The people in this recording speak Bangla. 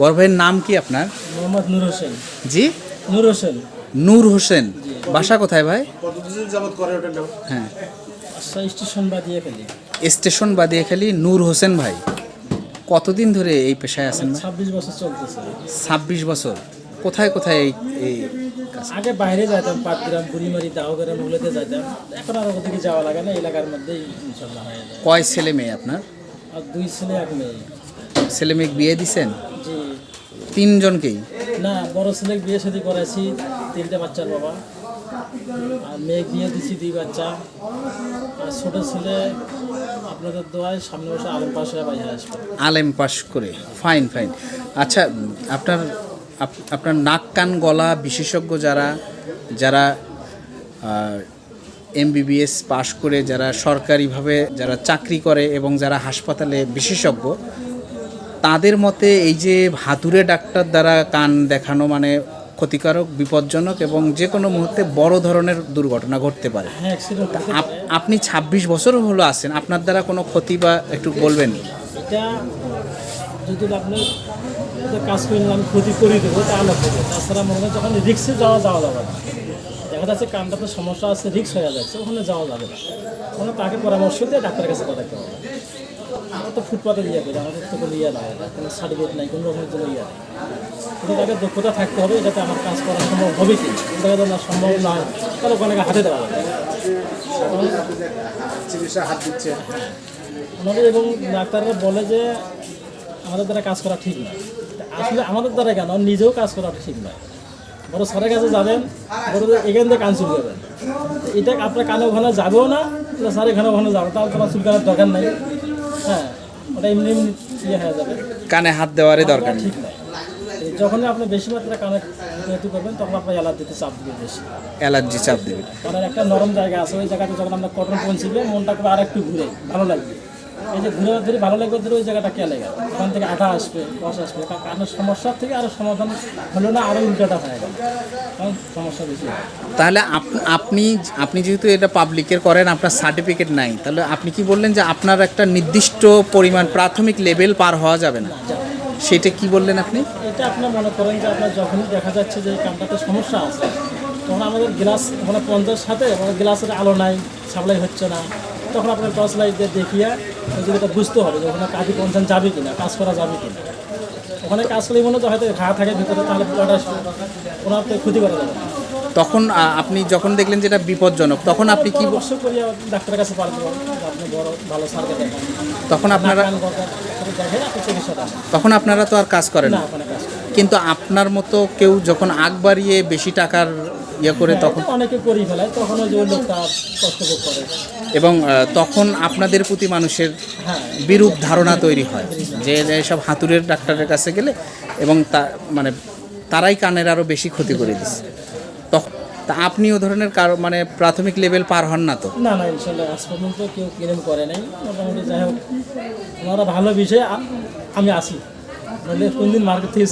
বড় ভাইয়ের নাম কি আপনার? মোহাম্মদ নূর হোসেন। জি? নূর হোসেন। নূর হোসেন। বাসা কোথায় ভাই? হ্যাঁ। আচ্ছা স্টেশন বা দিয়ে ফেলি স্টেশন বাদিয়াখালী নূর হোসেন ভাই। কতদিন ধরে এই পেশায় আছেন ছাব্বিশ বছর চলতেছে। ছাব্বিশ বছর। কোথায় কোথায় এই এই আগে বাইরে যাইতাম পাটগ্রাম বুড়িমারি দাওগ্রাম ওগুলোতে যাইতাম। এখন আর ওদিকে যাওয়া লাগে না এলাকার মধ্যেই ইনশাল্লাহ কয় ছেলে মেয়ে আপনার? আর দুই ছেলে এক মেয়ে। ছেলে মেয়ে বিয়ে দিছেন? তিনজনকেই? না বড় ছেলে বিয়ে শাদি করাইছি তিনটে বাচ্চার বাবা। আর মেয়ে বিয়ে দিছি দুই বাচ্চা। আর ছোট ছেলে আপনাদের দোয়ায় সামনে বসে আলম পাশ হয়ে বাইরে আসবে। আলেম পাশ করে। ফাইন ফাইন আচ্ছা আপনার আপ- আপনার নাক কান গলা বিশেষজ্ঞ যারা যারা এমবিবিএস পাশ করে যারা সরকারিভাবে যারা চাকরি করে এবং যারা হাসপাতালে বিশেষজ্ঞ তাদের মতে এই যে হাতুড়ে ডাক্তার দ্বারা কান দেখানো মানে ক্ষতিকারক বিপজ্জনক এবং যে কোনো মুহূর্তে বড় ধরনের দুর্ঘটনা ঘটতে পারে। হ্যাঁ আপনি ২৬ বছর হলো আছেন আপনার দ্বারা কোনো ক্ষতি বা একটু বলবেন? যদি আপনি এটা কাজ করে নিলাম ক্ষতি করে দেবো তা আলাদা হবে তাছাড়া মনে হয় যখন রিক্সে যাওয়া যাওয়া যাবে না। দেখা যাচ্ছে কানটাতে সমস্যা আছে রিক্স হয়ে যাচ্ছে ওখানে যাওয়া যাবে না। ওখানে তাকে পরামর্শ দিয়ে ডাক্তারের কাছে পাঠাতে হবে? আমরা তো ফুটপাতে ইয়ে করি আমাদের তো কোনো ইয়ে নাই, কোনো সার্টিফিকেট নাই, কোনো রকমের কোনো ইয়ে কিন্তু তাকে দক্ষতা থাকতে হবে এটাতে আমার কাজ করা সম্ভব হবে কি? দেখা যায় না সম্ভব নয় তাহলে ওখানে হাতে দেওয়া যাবে চিকিৎসা হাত দিচ্ছে আমাদের এবং ডাক্তাররা বলে যে, আমাদের দ্বারা কাজ করা ঠিক না আসলে আমাদের দ্বারা কেন? নিজেও কাজ করা ঠিক নয়। বড় স্যারের কাছে যাবেন বড় এখান থেকে কান চুল যাবেন এটা আপনার কানে ওখানে যাবেও না স্যার এখানে ওখানে যাবে, তাহলে তোমার চুল কানার দরকার নাই। হ্যাঁ ওটা এমনি এমনি ইয়ে হয়ে যাবে। কানে হাত দেওয়ারই দরকার নেই। ঠিক নয় এই যখনই আপনি বেশি মাত্রা কানে যেহেতু করবেন তখন আপনার অ্যালার্জিতে চাপ দেবে বেশি। অ্যালার্জি চাপ দেবে। কারণ একটা নরম জায়গা আছে ওই জায়গাতে যখন আমরা কটন পৌঁছিবে মনটা করে আর একটু ঘুরে ভালো লাগবে। এই যে ঘুরে ধরে ভালো লাগবে ধরে ওই জায়গাটা কেলে গেল ওখান থেকে আঠা আসবে কষ আসবে। কারণ সমস্যার থেকে আরও সমাধান হলো না আরও উল্টাটা হয়ে গেল। কারণ সমস্যা বেশি তাহলে আপ- আপনি আপনি যেহেতু এটা পাবলিকের করেন আপনার সার্টিফিকেট নাই তাহলে আপনি কি বললেন যে আপনার একটা নির্দিষ্ট পরিমাণ প্রাথমিক লেভেল পার হওয়া যাবে না? সেটা কি বললেন আপনি? এটা আপনি মনে করেন যে আপনার যখনই দেখা যাচ্ছে যে এই কানটাতে সমস্যা আছে তখন আমাদের গ্লাস ওখানে পঞ্চাশ সাথে আমাদের গ্লাসের আলো নাই সাপ্লাই হচ্ছে না। তখন আপনার টর্চ লাইট দিয়ে দেখিয়ে জায়গাটা বুঝতে হবে যে ওখানে কাজে পঞ্চান যাবে কিনা কাজ করা যাবে কিনা। ওখানে কাজ করলে মনে হচ্ছে হয়তো ঘা থাকে ভিতরে তাহলে আসবে। ওনার তো ক্ষতি করা যাবে তখন আপনি যখন দেখলেন যে এটা বিপজ্জনক তখন আপনি কি ডাক্তারের কাছে পারব আপনি বড় ভালো তখন আপনারা তখন আপনারা তো আর কাজ করেন না। কিন্তু আপনার মতো কেউ যখন আগ বাড়িয়ে বেশি টাকার ইয়ে করে তখন হ্যাঁ, অনেকে করি ফেলায় তখন ওই যে করে। এবং তখন আপনাদের প্রতি মানুষের হ্যাঁ। বিরূপ ধারণা তৈরি হয় যে সব হাতুড়ের ডাক্তারের কাছে গেলে এবং তা মানে তারাই কানের আরও বেশি ক্ষতি করে দিচ্ছে। তখন তা আপনি ও ধরনের কারও মানে প্রাথমিক লেভেল পার হন না তো? না না ইনশাল্লাহ আজ পর্যন্ত কেউ ক্লেম করে নাই। মোটামুটি যাই হোক ওনারা ভালো বিষয় আমি আসি। म्हणजे दोन दिन मार्ग ते